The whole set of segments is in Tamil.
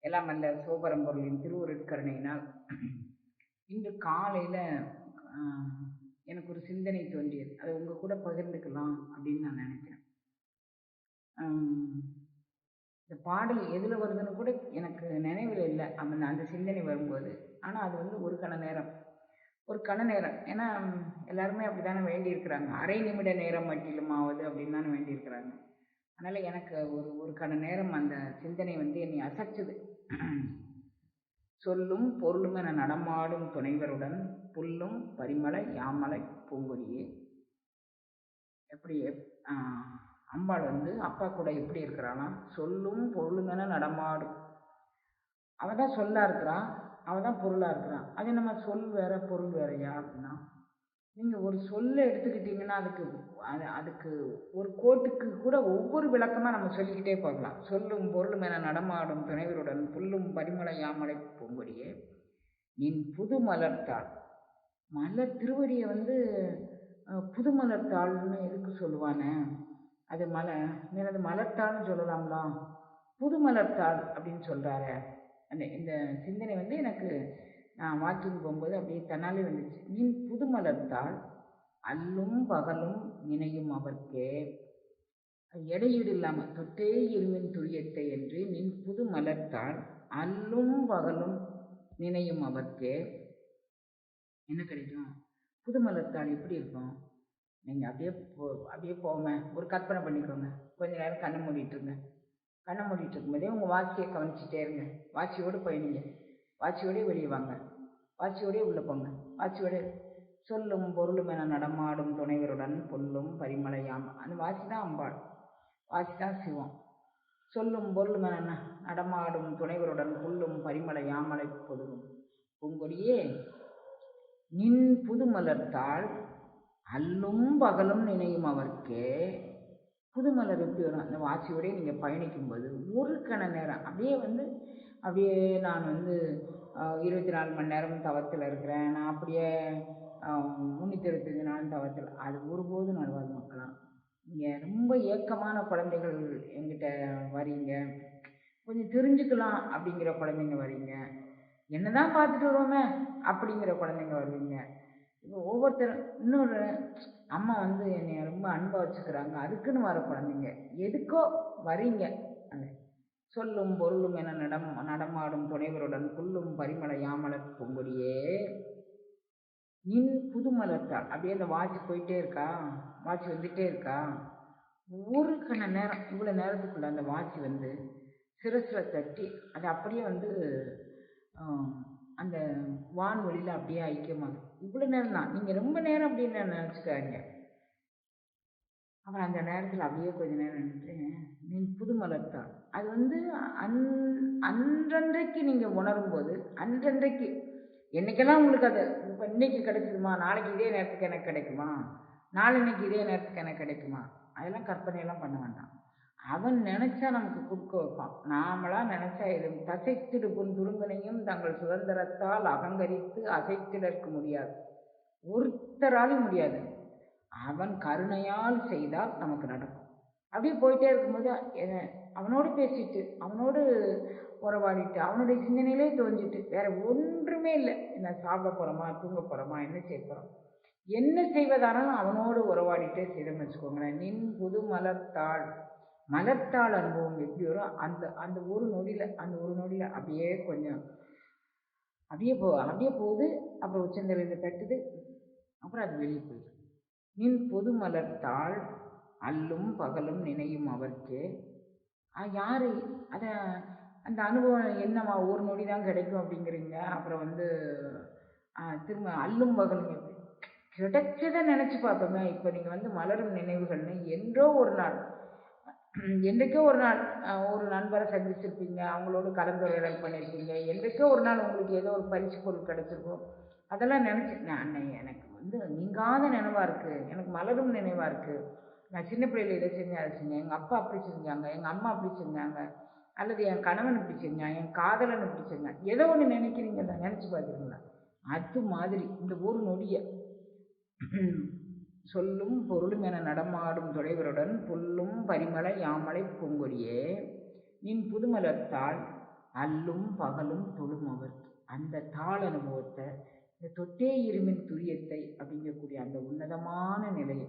எல்லாம் அல்ல சோபரம்பொருளின் திருவுருட்கருணையினால் இன்று காலையில் எனக்கு ஒரு சிந்தனை தோன்றியது. அதை உங்கள் கூட பகிர்ந்துக்கலாம் அப்படின்னு நான் நினைக்கிறேன். இந்த பாடல் எதில் வருதுன்னு கூட எனக்கு நினைவில் இல்லை. அந்த அந்த சிந்தனை வரும்போது. ஆனால் அது வந்து ஒரு கண நேரம். ஒரு கண நேரம். ஏன்னா எல்லாருமே அப்படி தானே வேண்டியிருக்கிறாங்க. அரை நிமிட நேரம் மட்டிலும் ஆகுது அப்படின்னு தானே வேண்டியிருக்கிறாங்க. அதனால் எனக்கு ஒரு ஒரு கண நேரம் அந்த சிந்தனை வந்து என்னை அசைச்சுது. சொல்லும் பொருளும் என நடமாடும் துணைவருடன் புல்லும் பரிமலை யாமலை பூங்கொடியே. எப்படி அம்பாள் வந்து அப்பா கூட எப்படி இருக்கிறானா? சொல்லும் பொருளும் என நடமாடும். அவள் தான் சொல்லாக இருக்கிறான். அவள் தான் பொருளாக இருக்கிறான். அது நம்ம சொல் வேற பொருள் வேறையா அப்படின்னா? நீங்கள் ஒரு சொல்லை எடுத்துக்கிட்டிங்கன்னா அதுக்கு அது அதுக்கு ஒரு கோட்டுக்கு கூட ஒவ்வொரு விளக்கமாக நம்ம சொல்லிக்கிட்டே போகலாம். சொல்லும் பொருளும் என நடமாடும் துணைவருடன் புல்லும் பரிமலை யாமலை பூங்கொடியே நின் புது மலர்த்தாள் மலர் திருவடியை வந்து புது மலர்த்தாள்னு எதுக்கு சொல்லுவானே? அது மலை அது மலர்த்தாள்னு சொல்லலாம்லாம் புது மலர்த்தாள் அப்படின்னு சொல்கிறாரு அந்த இந்த சிந்தனை வந்து எனக்கு நான் வாக்கிங் போகும்போது அப்படியே தன்னாலே வந்துச்சு. நின் புது மலர்த்தாள் அல்லும் பகலும் நினையும் அவர்க்கே. எடையீடு இல்லாமல் தொட்டே இருமின் துரியத்தை என்று நின் புது மலர்த்தாள் அல்லும் பகலும் நினையும் அவர்க்கே. என்ன கிடைக்கும்? புது மலர்த்தாள் எப்படி இருக்கும்? நீங்கள் அப்படியே போ அப்படியே போங்க. ஒரு கற்பனை பண்ணிக்கோங்க. கொஞ்ச நேரம் கண்ணை மூடிட்டுருங்க கண்ணை மூடிட்டு இருக்கும்போதே உங்கள் வாட்சியை கவனிச்சிட்டே இருங்க. வாட்சியோடு போயிடுங்க வாட்சியோடே வெளியே வாங்க. வாட்சியோடே உள்ளே போங்க. வாட்சியோடே சொல்லும் பொருளும் என நடமாடும் துணைவருடன் பொல்லும் பரிமலையாம் அந்த வாட்சி தான் அம்பாள். வாட்சி தான் சிவம். சொல்லும் பொருளும் என நடமாடும் துணைவருடன் புல்லும் பரிமலை யாமலை பொதுவும். பூங்கொடியே நின் புதுமலர்த்தாள் அல்லும் பகலும் நினையும் அவர்க்கே. புதுமலர் எப்படி வரும்? அந்த வாட்சியோடய நீங்கள் பயணிக்கும்போது ஒரு கண நேரம் அப்படியே வந்து அப்படியே நான் வந்து இருபத்தி நாலு மணி நேரமும் தவத்தில் இருக்கிறேன். நான் அப்படியே முந்நூற்றி இருபத்தஞ்சி நாள் தவத்தில். அது ஒருபோதும் நடவாது மக்களாம் நீங்கள் ரொம்ப ஏக்கமான குழந்தைகள் எங்கிட்ட வரீங்க கொஞ்சம் தெரிஞ்சுக்கலாம் அப்படிங்கிற குழந்தைங்க வரீங்க என்ன தான் பார்த்துட்டு வருவோமே அப்படிங்கிற குழந்தைங்க வருவீங்க இப்போ ஒவ்வொருத்தரும் இன்னொரு அம்மா வந்து என்னை ரொம்ப அன்பாக வச்சுக்கிறாங்க. அதுக்குன்னு வர குழந்தைங்க. எதுக்கோ வரீங்க அந்த சொல்லும் பொருளும் என நடம் நடமாடும் துணைவருடன் புல்லும் பரிமள யாமல பூங்கொடியே. நின் புது மலர்த்தாள் அப்படியே அந்த வாட்ச் போயிட்டே இருக்கா? வாட்ச் வந்துட்டே இருக்கா? ஒரு கண நேரம் இவ்வளோ நேரத்துக்குள்ள அந்த வாட்ச் வந்து சிரசில் தட்டி அது அப்படியே வந்து அந்த வான்வெளியில் அப்படியே ஐக்கியமாகுது இவ்வளோ நேரம் தான். நீங்கள் ரொம்ப நேரம் அப்படின்னு நினச்சிக்காங்க அவன் அந்த நேரத்தில் அப்படியே கொஞ்ச நேரம் நின்றுட்டு நீ புது மலர்த்தான் அது வந்து அன் அன்றன்றைக்கு நீங்கள் உணரும்போது அன்றன்றைக்கு என்னைக்கெல்லாம் உங்களுக்கு அது இப்போ இன்னைக்கு கிடைச்சிருமா நாளைக்கு இதே நேரத்துக்கு எனக்கு கிடைக்குமா? நாளன்னைக்கு இதே நேரத்துக்கு எனக்கு கிடைக்குமா? அதெல்லாம் கற்பனையெல்லாம் பண்ண வேண்டாம். அவன் நினச்சா நமக்கு கொடுக்க வைப்பான். நாமளாக நினச்சா எதுவும் தசைத்திடு துருங்கனையும் தங்கள் சுதந்திரத்தால் அகங்கரித்து அசைத்திடற்க முடியாது. ஒருத்தராலும் முடியாது. அவன் கருணையால் செய்தால் நமக்கு நடக்கும். அப்படியே போயிட்டே இருக்கும்போது அவனோடு பேசிட்டு அவனோடு உறவாடிட்டு அவனுடைய சிந்தனையிலே தோஞ்சிட்டு வேற ஒன்றுமே இல்லை. என்ன சாப்பிட போகிறோமா தூங்க போகிறோமா என்ன செய்ய போகிறோம் என்ன செய்வதானாலும் அவனோடு உறவாடிட்டே செய்தோம்னு வச்சுக்கோங்களேன். நின் புது மலர்த்தாள். மலர்த்தாள் அனுபவம் எப்படி வரும்? அந்த அந்த ஒரு நொடியில் அந்த ஒரு நொடியில் அப்படியே கொஞ்சம் அப்படியே போ அப்படியே போகுது. அப்புறம் உச்சந்தலையில் தட்டுது. அப்புறம் அது வெளியே போயிடுது நின் பொது மலர்த்தாள். அல்லும் பகலும் நினையும் அவர்க்கே. யார்? அதை அந்த அனுபவம் என்னம்மா ஒரு நொடி தான் கிடைக்கும் அப்படிங்கிறீங்க. அப்புறம் வந்து திரும்ப அல்லும் பகலும் கிடைச்சதை நினச்சி பார்த்தோங்க இப்போ நீங்கள் வந்து மலரும் நினைவுகள்னு என்றோ ஒரு நாள் என்றைக்கோ ஒரு நாள் ஒரு நண்பரை சந்திச்சிருப்பீங்க. அவங்களோட கலந்துரையாடல் பண்ணியிருப்பீங்க என்றைக்கோ ஒரு நாள் உங்களுக்கு ஏதோ ஒரு பரிசு பொருள் கிடச்சிருக்கும். அதெல்லாம் நினச்சி நான் எனக்கு வந்து நீங்காத நினைவாக இருக்குது எனக்கு மலரும் நினைவாக இருக்குது நான் சின்ன பிள்ளையில இதை செஞ்சேன் அதை செஞ்சேன். எங்கள் அப்பா அப்படி செஞ்சாங்க எங்கள் அம்மா அப்படி செஞ்சாங்க அல்லது என் கணவன் இப்படி செஞ்சான் என் காதலன் இப்படி செஞ்சான். ஏதோ ஒன்று நினைக்கிறீங்களா நினச்சி பார்க்குறீங்களா? அது மாதிரி இந்த ஒரு நொடியை. சொல்லும் பொருளும் என நடமாடும் துடைவருடன் புல்லும் பரிமலை யாமலை பூங்கொடியே நின் புதுமலர்த்தாள் அல்லும் பகலும் தொழும் அவர்க்கு அந்த தாள் அனுபவத்தை இந்த தொட்டே இருமின் துரியத்தை அப்படிங்கக்கூடிய அந்த உன்னதமான நிலையை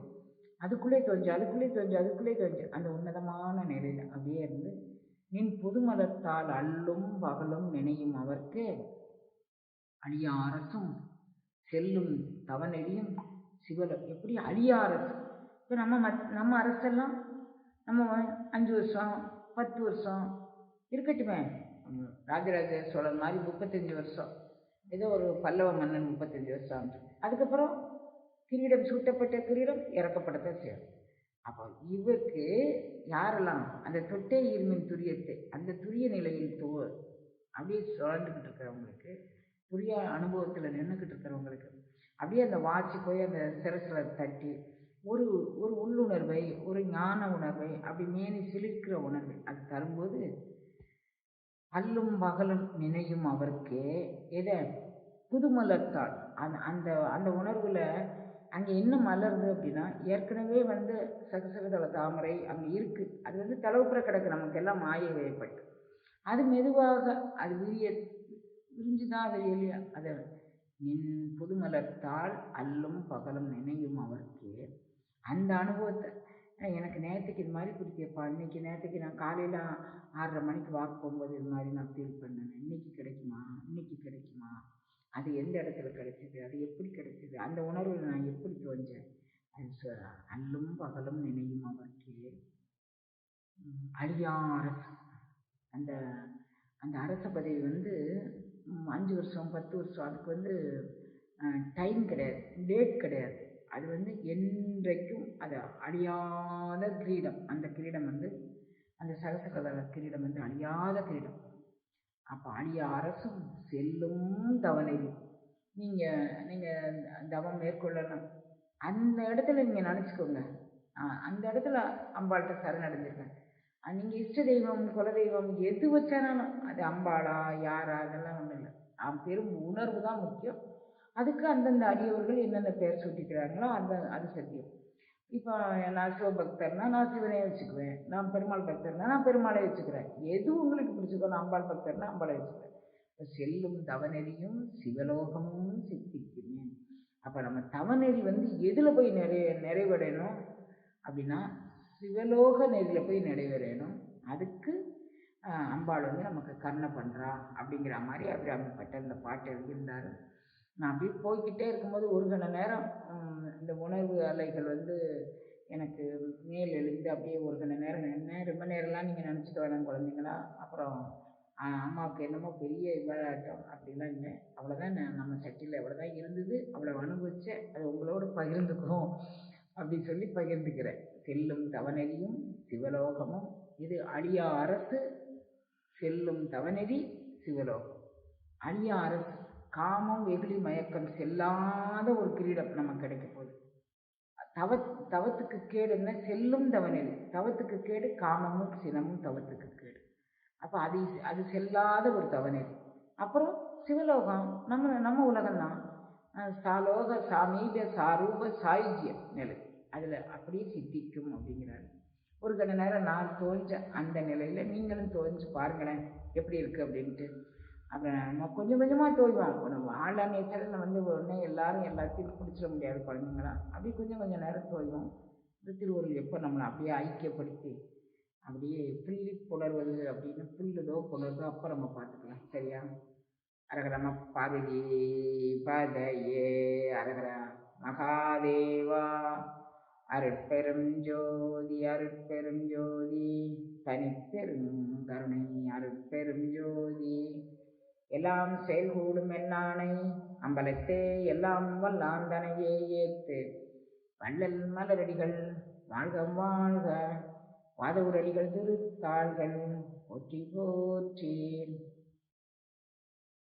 அதுக்குள்ளே தோஞ்சு அதுக்குள்ளே தோஞ்சு அதுக்குள்ளே தோஞ்சு அந்த உன்னதமான நிலையில் அப்படியே இருந்து நின் புதுமலத்தால் அல்லும் பகலும் நினையும் அவர்க்கு அழியா அரசும் செல்லும் தவநெறியும் சிவலம் எப்படி அழியா அரசு இப்போ நம்ம மத் நம்ம அரசெல்லாம் நம்ம அஞ்சு வருஷம் பத்து வருஷம் இருக்கட்டுமே. ராஜராஜ சோழன் மாதிரி முப்பத்தஞ்சு வருஷம். ஏதோ ஒரு பல்லவ மன்னன் முப்பத்தஞ்சு வருஷம் ஆச்சு அதுக்கப்புறம் கிரீடம் சூட்டப்பட்ட கிரீடம் இறக்கப்படத்தான் செய்யும். அப்போ இவருக்கு யாரெல்லாம் அந்த தொட்டே இருமின் துரியத்தை அந்த துரிய நிலையில் தோ அப்படியே சுழண்டுக்கிட்டு இருக்கிறவங்களுக்கு துரிய அனுபவத்தில் நின்றுக்கிட்டு இருக்கிறவங்களுக்கு அப்படியே அந்த வாட்சி போய் அந்த சிரசில் தட்டி ஒரு ஒரு உள்ளுணர்வை ஒரு ஞான உணர்வை அப்படி மேனி சிலிர்க்கிற உணர்வை அது தரும்போது அல்லும் பகலும் நினையும் அவருக்கே எதை? புதுமலர்த்தாள் அந்த அந்த அந்த உணர்வில் அங்கே என்ன மலருது அப்படின்னா ஏற்கனவே வந்து சகசகதள தாமரை அங்கே இருக்குது அது வந்து தளவுப்புற கிடக்கு நமக்கெல்லாம் மாய வயப்பட்டு அது மெதுவாக அது விரிய விரிஞ்சுதான் அது வெளியே அதை நின் புதுமலர்த்தால் அல்லும் பகலும் நினையும் அவருக்கு அந்த அனுபவத்தை எனக்கு நேற்றுக்கு இது மாதிரி பிடிக்கப்பா. இன்னைக்கு நேற்றுக்கு நான் காலையில் ஆறரை மணிக்கு வாக் போகும்போது இது மாதிரி நான் ஃபீல் பண்ணேன். இன்னைக்கு கிடைக்குமா? இன்னைக்கு கிடைக்குமா? அது எந்த இடத்துல கிடைச்சிது? அது எப்படி கிடைச்சிது? அந்த உணர்வில் நான் எப்படி தோஞ்சேன் அது அல்லும் பகலும் நினையும் அவருக்கே. அழியா அரசு. அந்த அந்த அரச பதவி வந்து அஞ்சு வருஷம் பத்து வருஷம் அதுக்கு வந்து டைம் கிடையாது. டேட் கிடையாது. அது வந்து என்றைக்கும் அது அழியாத கிரீடம். அந்த கிரீடம் வந்து அந்த சகசகதள கிரீடம் வந்து அழியாத கிரீடம். அப்போ அடிய அரசும் செல்லும் தவநெறி நீங்கள் நீங்கள் தவம் மேற்கொள்ளணும். அந்த இடத்துல நீங்கள் நினச்சிக்கோங்க. அந்த இடத்துல அம்பாள்கிட்ட சரணடைஞ்சிருக்கேன். நீங்கள் இஷ்ட தெய்வம் குலதெய்வம் எது வச்சானாலும் அது அம்பாளா யாரா அதெல்லாம் ஒன்றும் இல்லை. பெரும் உணர்வு தான் முக்கியம். அதுக்கு அந்தந்த அடியவர்கள் என்னென்ன பேர் சூட்டிக்கிறாங்களோ அந்த அது சத்தியம். இப்போ நான் சிவபக்தர்னா நான் சிவனையே வச்சுக்குவேன். நான் பெருமாள் பக்தர்னா நான் பெருமாளை வச்சுக்கிறேன். எது உங்களுக்கு பிடிச்சிக்கோ நான் அம்பாள் பக்தர்னா அம்பாளை வச்சுக்கிறேன் செல்லும் தவநெறியும் சிவலோகமும் சித்திக்குமே. அப்போ நம்ம தவநெறி வந்து எதில் போய் நிறைய நிறைவடையணும்? அப்படின்னா சிவலோக நெறியில் போய் நிறைவேறணும். அதுக்கு அம்பாள் வந்து நமக்கு கருணை பண்ணுறா அப்படிங்கிற மாதிரி அபிராமிப்பட்ட இந்த பாட்டு எழுதியிருந்தார். நான் அப்படியே போய்க்கிட்டே இருக்கும்போது ஒரு கண நேரம் இந்த உணர்வு அலைகள் வந்து எனக்கு மேல் எழுந்து அப்படியே ஒரு கண நேரம் நின்று ரொம்ப நேரம்லாம் நீங்கள் நினச்சிக்க வேணாம் குழந்தைங்களா? அப்புறம் அம்மாவுக்கு என்னமோ பெரிய விளையாட்டம் அப்படிலாம் இல்லை. அவ்வளோதான் நான் நம்ம சட்டியில் அவ்வளோதான் இருந்தது. அவ்வளோ அனுபவித்தேன் அது உங்களோட பகிர்ந்துக்கிறோம் அப்படி சொல்லி பகிர்ந்துக்கிறேன். செல்லும் தவநெறியும் சிவலோகமும். இது அழியா அரசு செல்லும் தவநெறி சிவலோகம். அழியா அரசு. காமம் வெகுளி மயக்கம் செல்லாத ஒரு கிரீடம் நமக்கு கிடைக்க போகுது. தவ தவத்துக்கு கேடு என்ன? செல்லும் தவநெறி தவத்துக்கு கேடு காமமும் சினமும் தவத்துக்கு கேடு. அப்போ அது அது செல்லாத ஒரு தவநெறி அப்புறம் சிவலோகம் நம்ம நம்ம உலகம்தான். அஹ் சாலோக சாமீப சாரூப சாயுஜ்ய நிலை. அதில் அப்படியே சித்திக்கும் அப்படிங்கிறாரு. ஒரு கண நேரம் நான் தோஞ்ச அந்த நிலையில் நீங்களும் தோஞ்சு பாருங்களேன் எப்படி இருக்குது அப்படின்ட்டு. அப்புறம் நம்ம கொஞ்சம் கொஞ்சமாக தோய்வோம் இப்போ நம்ம ஆன்லைன் நேச்சரில் வந்து உடனே எல்லாரும் எல்லாத்தையும் பிடிச்சிட முடியாது குழந்தைங்களாம் அப்படி கொஞ்சம் கொஞ்சம் நேரம் தோய்வோம் இந்த திருவள்ளுவர் எப்போ நம்மளை அப்படியே ஐக்கியப்படுத்தி அப்படியே புள்ளி புலர்வது அப்படின்னு புல்லுதோ புலருதோ அப்போ நம்ம பார்த்துக்கலாம். சரியா? அரகரம பார்வதி பதையே அரகர மகாதேவா அருட்பெரும் ஜோதி அருட்பெரும் ஜோதி தனிப்பெரும் கருணை அருட்பெரும் ஜோதி. எல்லாம் செயல்கூடும் என்னானை? அம்பலத்தே எல்லாம் வல்லாந்தனையே ஏத்து வள்ளல் மலரடிகள் வாழ்க வாழ்க வாதவுரடிகள் திருத்தாள்கள் போற்றி போற்றி